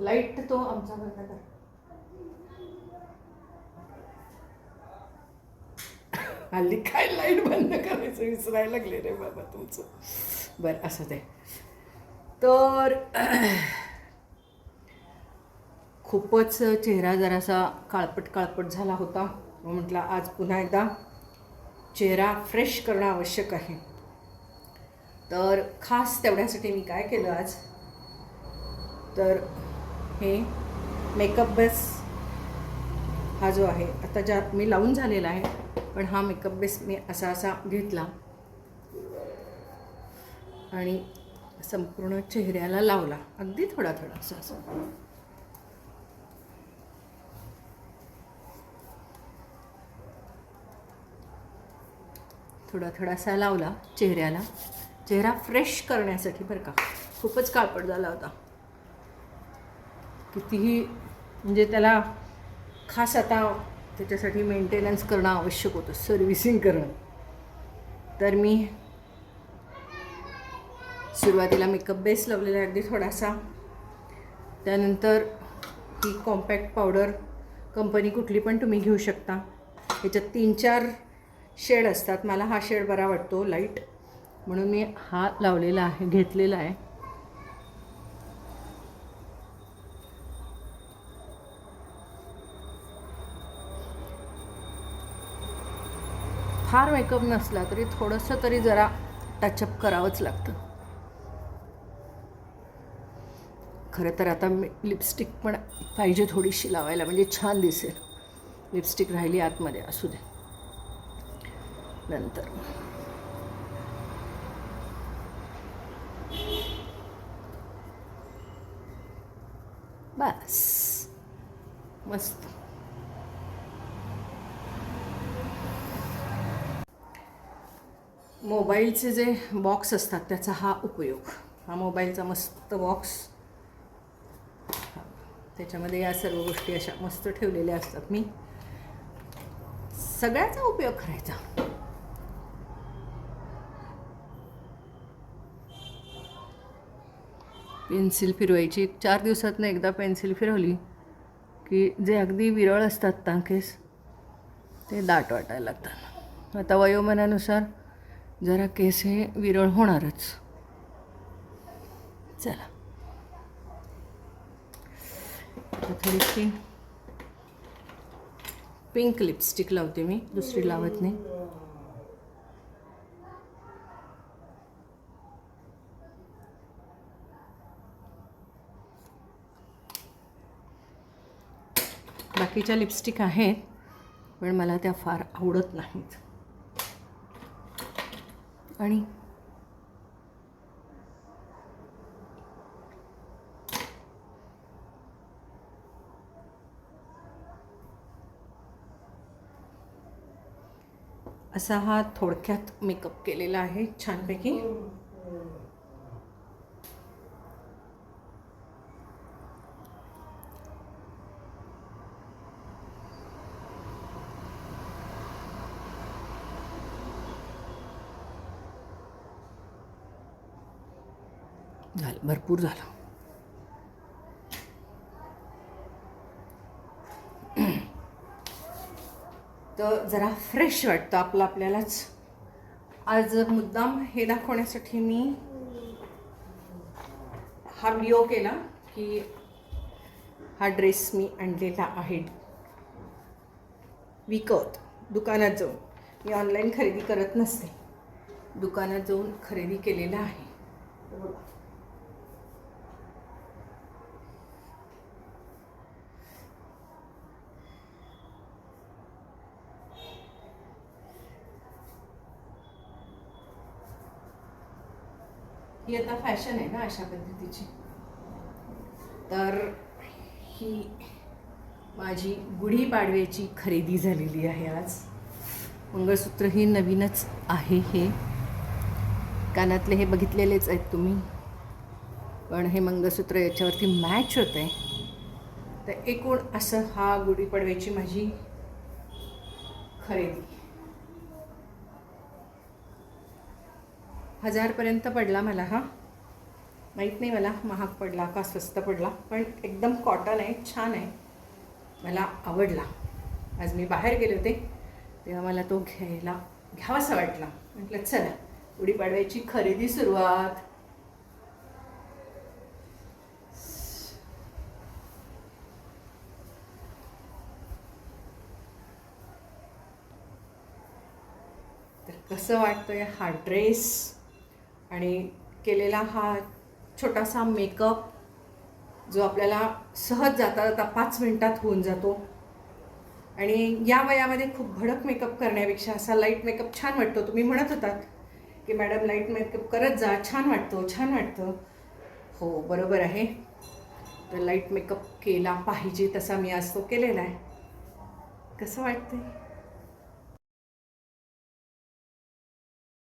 Light तो आमचा बंद कर हल्ली काय लाइट बंद करायचं विसरायला लागले रे बाबा तुमचं. बरं असं ते तर खूपच चेहरा जरासा काळपट काळपट झाला होता. म्हटलं आज पुन्हा एकदा चेहरा फ्रेश करणं आवश्यक आहे. तर खास तेवढ्यासाठी मी काय केलं आज? तर हे मेकअप बेस हा जो आहे आता ज्या मी लावून झालेला आहे पण हा मेकअप बेस मी असा असा घेतला. आणि संपूर्ण चेहऱ्याला लावला. अगदी थोडा थोडा असं असं. थोडा थोडासा लावला चेहऱ्याला. चेहरा फ्रेश करण्यासाठी बरं का खूपच काळपट झाला होता. कितीही म्हणजे त्याला खास आता त्याच्यासाठी मेंटेनन्स करणं आवश्यक होतं सर्व्हिसिंग करणं. तर मी सुरुवातीला मेकअप बेस लावलेला आहे अगदी थोडासा. त्यानंतर ही कॉम्पॅक्ट पावडर कंपनी कुठली पण तुम्ही घेऊ शकता. ह्याच्यात तीन चार शेड असतात. मला हा शेड बरा वाटतो लाइट म्हणून मी हा लावलेला आहे घेतलेला आहे. फार मेकअप नसला तरी थोडंसं तरी जरा टचअप करावंच लागतं. खरं तर आता मी लिपस्टिक पण पाहिजे थोडीशी लावायला म्हणजे छान दिसेल. लिपस्टिक राहिली आतमध्ये असू दे. नंतर. बस. मस्त. मोबाईलचे जे बॉक्स असतात त्याचा हा उपयोग. हा मोबाईलचा मस्त बॉक्स त्याच्यामध्ये या सर्व गोष्टी अशा मस्त ठेवलेल्या असतात. मी सगळ्याचा उपयोग करायचा. पेन्सिल फिरवायची. चार दिवसातनं एकदा पेन्सिल फिरवली की जे अगदी विरळ असतात तांकेस ते दाट वाटायला लागतात. आता वयोमानानुसार जरा केस हे विरळ होणारच. चला. थोडीशी पिंक लिपस्टिक लावते मी दुसरी लावत नाही. बाकीच्या लिपस्टिक आहेत पण मला त्या फार आवडत नाहीत. आणि असा हा थोडक्यात मेकअप केलेला आहे छानपैकी. हो. झालं भरपूर झालं तर जरा फ्रेश वाटतं आपलं आपल्यालाच. आज मुद्दाम हे दाखवण्यासाठी मी हा व्हिडिओ केला की हा ड्रेस मी आणलेला आहे. विकत दुकानात जाऊन. मी ऑनलाईन खरेदी करत नसते. दुकानात जाऊन खरेदी केलेला आहे. ही आता फॅशन आहे ना अशा पद्धतीची. तर ही माझी गुढीपाडव्याची खरेदी झालेली आहे आज. मंगळसूत्र ही नवीनच आहे हे. कानातले हे बघितलेलेच आहेत तुम्ही. पण हे मंगळसूत्र याच्यावरती मॅच होतं आहे तर एकूण असं हा गुढीपाडव्याची माझी खरेदी. हजारपर्यंत पडला मला हा. माहीत नाही मला महाग पडला का स्वस्त पडला पण एकदम कॉटन आहे छान आहे. मला आवडला. आज मी बाहेर गेले होते तेव्हा मला तो घ्यायला घ्यावासा वाटला. म्हटलं चला गुढीपाडव्याची खरेदी सुरुवात. तर कसं वाटतंय हा ड्रेस? आणि केलेला हा छोटासा मेकअप जो आपल्याला सहज जाता जाता पाच मिनटात होऊन जातो. आणि या वयामध्ये खूप भडक मेकअप करण्यापेक्षा असा लाइट मेकअप छान वाटतो. तुम्ही म्हणत होतात की मॅडम लाइट मेकअप करत जा छान वाटतो छान वाटतं. हो बरोबर आहे. तर लाइट मेकअप केला पाहिजे तसा मी आज तो केलेला आहे. कसं वाटतंय?